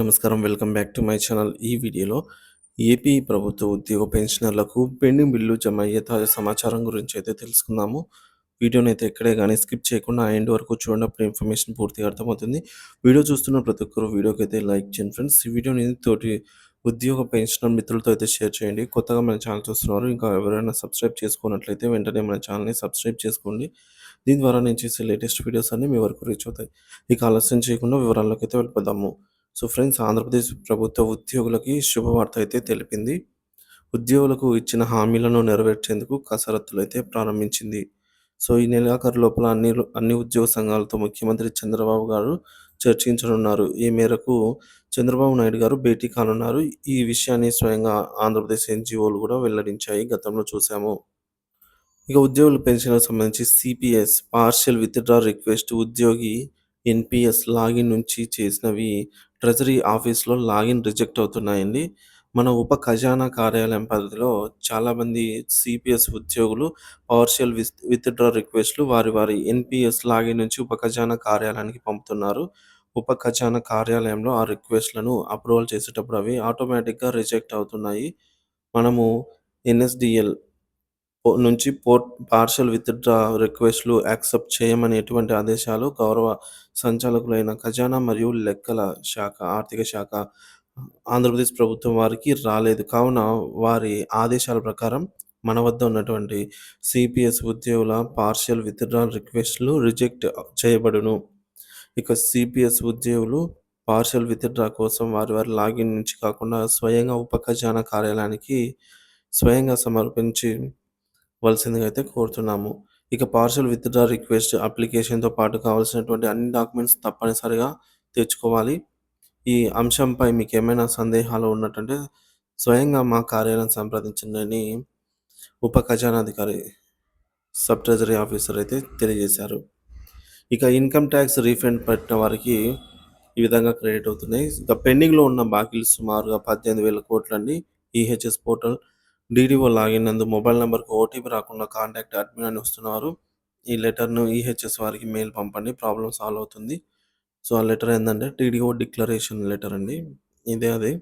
నమస్కారం welcome back to my channel. ఈ వీడియోలో ఏపీ ప్రభుత్వ ఉద్యోగ పెన్షనర్లకు పెండింగ్ బిల్లు జమ అయ్యే తాజా సమాచారం గురించి అయితే తెలుసుకుందాము. వీడియోని అయితే ఎక్కడే కానీ స్కిప్ చేయకుండా ఎండ్ వరకు చూడండి అప్పుడు ఇన్ఫర్మేషన్ పూర్తిగా అర్థమవుతుంది. వీడియో చూస్తున్న ప్రతి ఒక్కరు వీడియోకి అయితే లైక్ చేయండి ఫ్రెండ్స్. ఈ వీడియోని తోటి ఉద్యోగ పెన్షనర్ మిత్రులతో అయితే షేర్ చేయండి. కొత్తగా మన ఛానల్ చూస్తున్నారు ఇంకా ఎవరైనా సబ్స్క్రైబ్ చేసుకున్నట్లయితే వెంటనే మన ఛానల్ని సబ్స్క్రైబ్ చేసుకోండి. దీని ద్వారా నేను చేసే లేటెస్ట్ వీడియోస్ అన్ని మీ వరకు రీచ్ అవుతాయి. ఇక ఆలస్యం చేయకుండా వివరాల్లోకి అయితే వెళ్ళిపోదాము. సో ఫ్రెండ్స్ ఆంధ్రప్రదేశ్ ప్రభుత్వ ఉద్యోగులకి శుభవార్త అయితే తెలిపింది. ఉద్యోగులకు ఇచ్చిన హామీలను నెరవేర్చేందుకు కసరత్తులు అయితే ప్రారంభించింది. సో ఈ నెలాఖరు లోపల అన్ని అన్ని ఉద్యోగ సంఘాలతో ముఖ్యమంత్రి చంద్రబాబు గారు చర్చించనున్నారు. ఈ మేరకు చంద్రబాబు నాయుడు గారు భేటీ కానున్నారు. ఈ విషయాన్ని స్వయంగా ఆంధ్రప్రదేశ్ ఎన్జిఓలు కూడా వెల్లడించాయి. గతంలో చూసాము. ఇక ఉద్యోగుల పెన్షన్లకు సంబంధించి సిపిఎస్ పార్షియల్ విత్డ్రా రిక్వెస్ట్ ఉద్యోగి ఎన్పిఎస్ లాగిన్ నుంచి చేసినవి ట్రెజరీ ఆఫీస్లో లాగిన్ రిజెక్ట్ అవుతున్నాయండి. మన ఉప ఖజానా కార్యాలయం పరిధిలో చాలామంది సిపిఎస్ ఉద్యోగులు పార్షియల్ విత్ విత్డ్రా రిక్వెస్ట్లు వారి వారి ఎన్పిఎస్ లాగిన్ నుంచి ఉప ఖజానా కార్యాలయానికి పంపుతున్నారు. ఉప ఖజానా కార్యాలయంలో ఆ రిక్వెస్ట్లను అప్రూవల్ చేసేటప్పుడు అవి ఆటోమేటిక్గా రిజెక్ట్ అవుతున్నాయి. మనము ఎన్ఎస్డిఎల్ నుంచి పోర్ట్ పార్షల్ విత్డ్రా రిక్వెస్ట్లు యాక్సెప్ట్ చేయమని ఎటువంటి ఆదేశాలు గౌరవ సంచాలకులైన ఖజానా మరియు లెక్కల శాఖ ఆర్థిక శాఖ ఆంధ్రప్రదేశ్ ప్రభుత్వం వారికి రాలేదు. కావున వారి ఆదేశాల ప్రకారం మన వద్ద ఉన్నటువంటి సిపిఎస్ ఉద్యోగుల పార్షియల్ విత్డ్రా రిక్వెస్ట్లు రిజెక్ట్ చేయబడును. ఇక సిపిఎస్ ఉద్యోగులు పార్షియల్ విత్డ్రా కోసం వారి వారి లాగిన్ నుంచి కాకుండా స్వయంగా ఉప ఖజానా కార్యాలయానికి స్వయంగా సమర్పించి వలసిందిగా అయితే కోరుతున్నాము. ఇక పార్షల్ విత్డ్రా రిక్వెస్ట్ అప్లికేషన్తో పాటు కావాల్సినటువంటి అన్ని డాక్యుమెంట్స్ తప్పనిసరిగా తెచ్చుకోవాలి. ఈ అంశంపై మీకు ఏమైనా సందేహాలు ఉన్నట్టంటే స్వయంగా మా కార్యాలయం సంప్రదించండి ఉప ఖజానాధికారి సబ్ ట్రెజరీ ఆఫీసర్ అయితే తెలియజేశారు. ఇక ఇన్కమ్ ట్యాక్స్ రీఫండ్ పెట్టిన వారికి ఈ విధంగా క్రెడిట్ అవుతున్నాయి. ఇక పెండింగ్లో ఉన్న బాకీలు సుమారుగా పద్దెనిమిది వేల కోట్లండి. ఈహెచ్ఎస్ పోర్టల్ డీడీఓ లాగిన్ నందు మొబైల్ నెంబర్కు ఓటీపీ రాకుండా కాంటాక్ట్ అడ్మిన్ అని వస్తున్నారు. ఈ లెటర్ను ఈహెచ్ఎస్ వారికి మెయిల్ పంపండి ప్రాబ్లం సాల్వ్ అవుతుంది. సో ఆ లెటర్ ఏంటంటే టీడీఓ డిక్లరేషన్ లెటర్ అండి. ఇదే అది.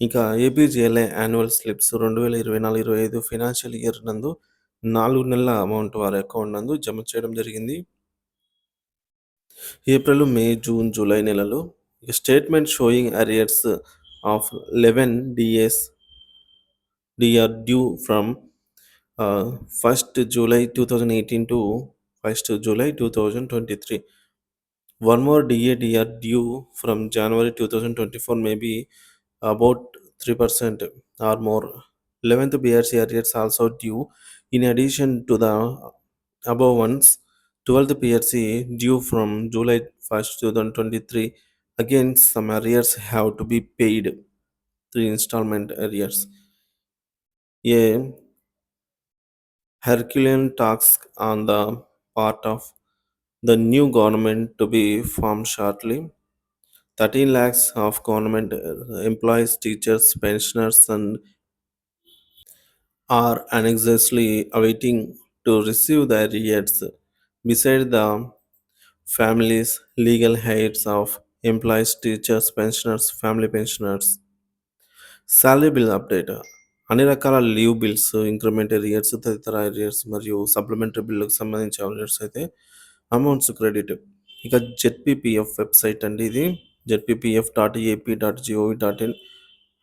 ఇంకా ఏపీజీఎల్ఏ యాన్యువల్ స్లిప్స్ రెండు వేల ఇరవై నాలుగు ఇరవై ఐదు ఫైనాన్షియల్ ఇయర్ నందు నాలుగు నెలల అమౌంట్ వారి అకౌంట్ నందు జమ చేయడం జరిగింది. ఏప్రిల్ మే జూన్ జూలై నెలలు. Statement showing arrears of eleven DAs they are due from uh, 1st July 2018 to 1st July 2023. One more DA they are due from January 2024, maybe about 3% or more. 11th BRC arrears also due. In addition to the above ones, 12th PRC due from July 1st 2023. Again, some arrears have to be paid. Three installment arrears a Herculean task on the part of the new government to be formed shortly. 13 lakhs of government uh, employees, teachers, pensioners, and are anxiously awaiting to receive their arrears. Beside the families, legal heirs of employees, teachers, pensioners, family pensioners. Salary bill update. అన్ని రకాల leave bills, increment arrears, తదితర arrears మరియు supplementary బిల్లుకు సంబంధించిన arrears అయితే amounts credit. ఇక ZPPF website అండి ఇది. ZPPF dot AP dot GOV dot in.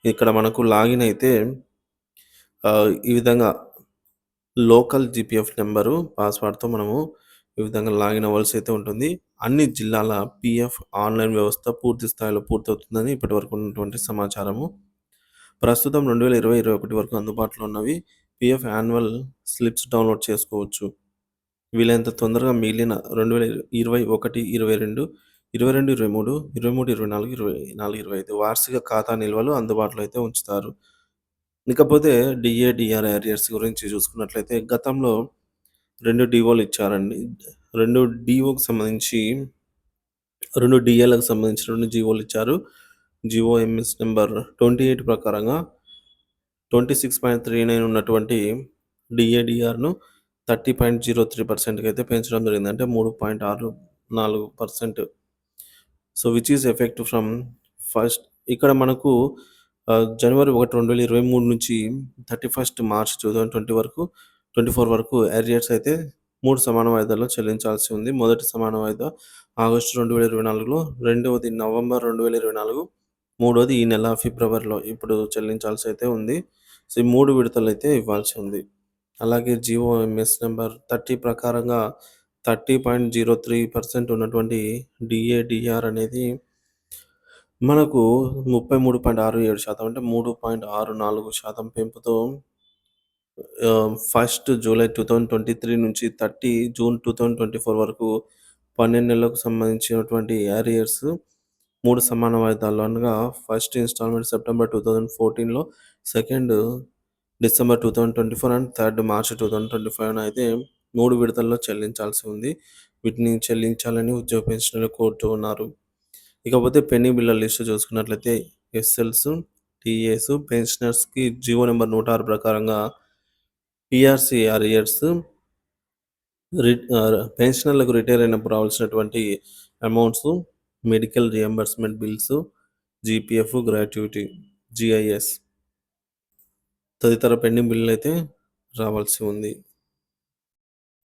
ఇక్కడ మనకు లాగిన్ అయితే ఈ విధంగా లోకల్ జిపిఎఫ్ నెంబరు, పాస్‌వర్డ్‌తో మనము ఈ విధంగా లాగిన్ అవ్వాల్సి అయితే ఉంటుంది. అన్ని జిల్లాల పిఎఫ్ ఆన్‌లైన్ వ్యవస్థ పూర్తి స్థాయిలో పూర్తవుతుందని ఇప్పటివరకు ఉన్నటువంటి సమాచారము. ప్రస్తుతం రెండు వేల ఇరవై ఇరవై ఒకటి వరకు అందుబాటులో ఉన్నవి పిఎఫ్ యాన్యువల్ స్లిప్స్ డౌన్లోడ్ చేసుకోవచ్చు. వీలైనంత తొందరగా మిగిలిన రెండు వేల ఇరవై ఒకటి ఇరవై రెండు ఇరవై రెండు ఇరవై మూడు ఇరవై మూడు ఇరవై నాలుగు ఇరవై నాలుగు ఇరవై ఐదు వార్షిక ఖాతా నిల్వలు అందుబాటులో అయితే ఉంచుతారు. ఇకపోతే డిఏ డిఆర్ ఏరియర్స్ గురించి చూసుకున్నట్లయితే గతంలో రెండు డిఓలు ఇచ్చారండి. రెండు డిఓకి సంబంధించి రెండు డిఏలకు సంబంధించి రెండు జీవోలు ఇచ్చారు. జిఓఎంఎస్ నెంబర్ ట్వంటీ ఎయిట్ ప్రకారంగా twenty six point three nine ఉన్నటువంటి డిఏడిఆర్ను థర్టీ పాయింట్ జీరో త్రీ పర్సెంట్కి అయితే పెంచడం జరిగింది అంటే మూడు పాయింట్ ఆరు నాలుగు percent so which is effect from first ఇక్కడ మనకు జనవరి ఒక రెండు వేల ఇరవై మూడు నుంచి 31 మార్చ్ 2020 వరకు 24 వరకు అరియర్స్ అయితే మూడు సమాన వాయిదాల్లో చెల్లించాల్సి ఉంది. మొదటి సమాన వాయిదా ఆగస్టు 2024లో, రెండవది నవంబర్ 2024, మూడోది ఈ నెల ఫిబ్రవరిలో ఇప్పుడు చెల్లించాల్సి అయితే ఉంది. సో ఈ మూడు విడతలు అయితే ఇవ్వాల్సి ఉంది. అలాగే జియో ఎంఎస్ నెంబర్ థర్టీ ప్రకారంగా thirty point zero three percent ఉన్నటువంటి డిఏడిఆర్ అనేది మనకు ముప్పై మూడు పాయింట్ ఆరు ఏడు శాతం అంటే మూడు పాయింట్ ఆరు నాలుగు శాతం పెంపుతో first July two thousand twenty three నుంచి thirty June two thousand twenty four వరకు పన్నెండు నెలలకు సంబంధించినటువంటి యారియర్స్ మూడు సమాన వాయిదాలు అనగా first instalment September 2014లో, second December 2024 and third March 2025 అయితే మూడు విడతల్లో చెల్లించాల్సి ఉంది. వీటిని చెల్లించాలని ఉద్యోగ పెన్షన్లు కోరుతూ ఉన్నారు. ఇకపోతే పెండింగ్ బిల్ల లిస్ట్ చూసుకున్నట్లయితే ఎస్ఎల్స్, టీఏస్, పెన్షనర్స్‌కి జీవో నంబర్ 106 ప్రకారంగా పీఆర్సీ అరియర్స్ రి పెన్షనర్లకు రిటైర్ అయినప్పుడు రావాల్సినటువంటి amounts, medical reimbursement bills, GPF, gratuity, GIS తదితర పెండింగ్ అయితే రావాల్సి ఉంది.